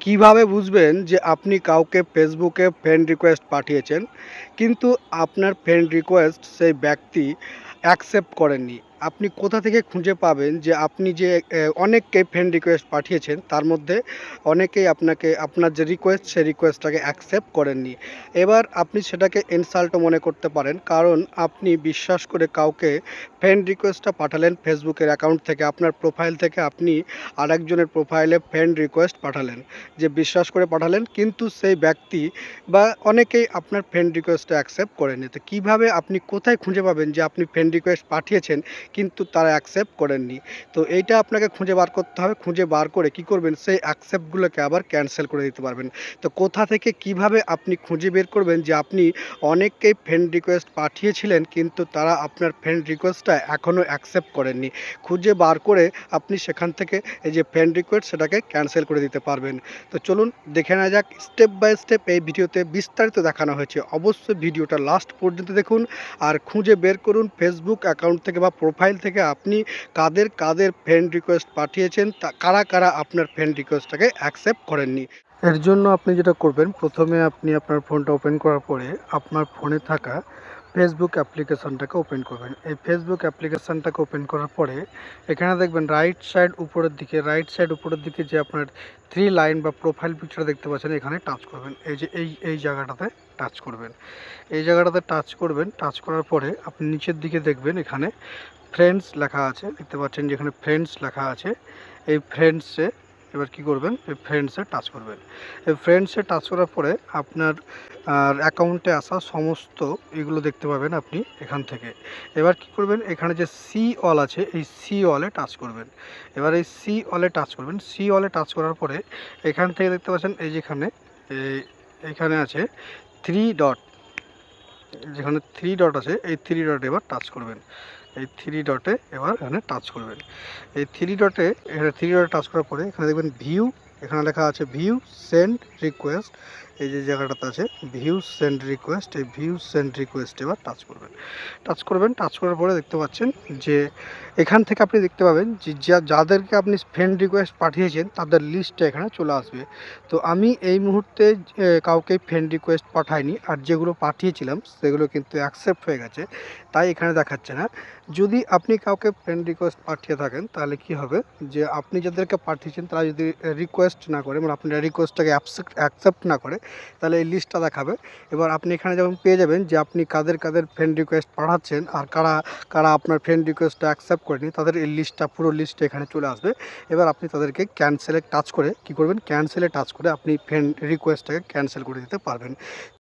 কীভাবে বুঝবেন যে আপনি কাউকে ফেসবুকে ফ্রেন্ড রিকোয়েস্ট পাঠিয়েছেন? কিন্তু আপনার ফ্রেন্ড রিকোয়েস্ট সেই ব্যক্তি অ্যাকসেপ্ট করেননি। আপনি কোথা থেকে খুঁজে পাবেন যে আপনি যে অনেককে ফ্রেন্ড রিকোয়েস্ট পাঠিয়েছেন, তার মধ্যে অনেকেই আপনাকে, আপনার যে রিকোয়েস্ট সেই রিকোয়েস্টটাকে অ্যাকসেপ্ট করেননি। এবার আপনি সেটাকে ইনসাল্টও মনে করতে পারেন, কারণ আপনি বিশ্বাস করে কাউকে ফ্রেন্ড রিকোয়েস্টটা পাঠালেন ফেসবুকের অ্যাকাউন্ট থেকে, আপনার প্রোফাইল থেকে আপনি আরেকজনের প্রোফাইলে ফ্রেন্ড রিকোয়েস্ট পাঠালেন, যে বিশ্বাস করে পাঠালেন, কিন্তু সেই ব্যক্তি বা অনেকেই আপনার ফ্রেন্ড রিকোয়েস্টটা অ্যাকসেপ্ট করেনি। তো কীভাবে আপনি কোথায় খুঁজে পাবেন যে আপনি ফ্রেন্ড রিকোয়েস্ট পাঠিয়েছেন কিন্তু তারা অ্যাকসেপ্ট করেননি। তো এইটা আপনাকে খুঁজে বার করতে হবে। খুঁজে বার করে কি করবেন? সেই অ্যাকসেপ্টগুলোকে আবার ক্যান্সেল করে দিতে পারবেন। তো কোথা থেকে কীভাবে আপনি খুঁজে বের করবেন যে আপনি অনেককেই ফ্রেন্ড রিকোয়েস্ট পাঠিয়েছিলেন, কিন্তু তারা আপনার ফ্রেন্ড রিকোয়েস্টটা এখনও অ্যাকসেপ্ট করেননি। খুঁজে বার করে আপনি সেখান থেকে এই যে ফ্রেন্ড রিকোয়েস্ট সেটাকে ক্যান্সেল করে দিতে পারবেন। তো চলুন দেখে নেওয়া যাক। স্টেপ বাই স্টেপ এই ভিডিওতে বিস্তারিত দেখানো হয়েছে। অবশ্যই ভিডিওটা লাস্ট পর্যন্ত দেখুন। আর খুঁজে বের করুন ফেসবুক অ্যাকাউন্ট থেকে বা প্রোফাইল থেকে আপনি কাদের কাদের ফ্রেন্ড রিকোয়েস্ট পাঠিয়েছেন, তা কারা কারা আপনার ফ্রেন্ড রিকোয়েস্টটাকে অ্যাকসেপ্ট করেননি? এর জন্য আপনি যেটা করবেন, প্রথমে আপনি আপনার ফোনটা ওপেন করার পরে আপনার ফোনে থাকা ফেসবুক অ্যাপ্লিকেশনটাকে ওপেন করবেন। এই ফেসবুক অ্যাপ্লিকেশনটাকে ওপেন করার পরে এখানে দেখবেন রাইট সাইড উপরের দিকে রাইট সাইড উপরের দিকে যে আপনার থ্রি লাইন বা প্রোফাইল পিকচার দেখতে পাচ্ছেন, এখানে টাচ করবেন। এই যে, এই এই জায়গাটাতে টাচ করবেন। এই জায়গাটাতে টাচ করবেন। টাচ করার পরে আপনি নিচের দিকে দেখবেন এখানে ফ্রেন্ডস লেখা আছে। দেখতে পাচ্ছেন যেখানে ফ্রেন্ডস লেখা আছে। এই ফ্রেন্ডসে এবার কি করবেন? ফ্রেন্ডসে টাচ করবেন। ফ্রেন্ডসে টাচ করার পরে আপনার, আর অ্যাকাউন্টে আসা সমস্ত এগুলো দেখতে পাবেন আপনি এখান থেকে। এবার কি করবেন? এখানে যে সি অল আছে, এই সি অলে টাচ করবেন। এবার এই সি অলে টাচ করবেন। সি অলে টাচ করার পরে এখান থেকে দেখতে পাচ্ছেন, এই যেখানে এখানে আছে থ্রি ডট যেখানে থ্রি ডট আছে, এই থ্রি ডট এবার টাচ করবেন। এই থ্রি ডটে এবার এখানে টাচ করবেন। এই থ্রি ডটে এখানে থ্রি ডটে টাচ করার পরে এখানে দেখবেন ভিউ এখানে লেখা আছে ভিউ সেন্ড রিকোয়েস্ট এই যে জায়গাটাতে আছে ভিউ সেন্ড রিকোয়েস্ট এই ভিউ সেন্ড রিকোয়েস্ট এবার টাচ করবেন। টাচ করবেন টাচ করার পরে দেখতে পাচ্ছেন যে এখান থেকে আপনি দেখতে পাবেন যে যাদেরকে আপনি ফ্রেন্ড রিকোয়েস্ট পাঠিয়েছেন, তাদের লিস্টটা এখানে চলে আসবে। তো আমি এই মুহূর্তে কাউকে ফ্রেন্ড রিকোয়েস্ট পাঠাইনি, আর যেগুলো পাঠিয়েছিলাম, সেগুলো কিন্তু অ্যাকসেপ্ট হয়ে গেছে। তাই এখানে দেখাচ্ছে না। যদি আপনি কাউকে ফ্রেন্ড রিকোয়েস্ট পাঠিয়ে থাকেন, তাহলে কি হবে? যে আপনি যাদেরকে পাঠিয়েছেন, তারা যদি রিকোয়েস্ট না করে মানে আপনার রিকোয়েস্টটাকে অ্যাকসেপ্ট না করে তাহলে এই লিস্টটা দেখাবে। এবার আপনি এখানে যখন পেয়ে যাবেন যে আপনি কাদের কাদের ফ্রেন্ড রিকোয়েস্ট পাঠাচ্ছেন আর কারা কারা আপনার ফ্রেন্ড রিকোয়েস্টটা অ্যাকসেপ্ট করেনি, তাদের এই লিস্টটা পুরো লিস্টটা এখানে চলে আসবে। এবার আপনি তাদেরকে ক্যান্সেলে টাচ করে, কি করবেন? ক্যান্সেলে টাচ করে আপনি ফ্রেন্ড রিকোয়েস্টটাকে ক্যান্সেল করে দিতে পারবেন।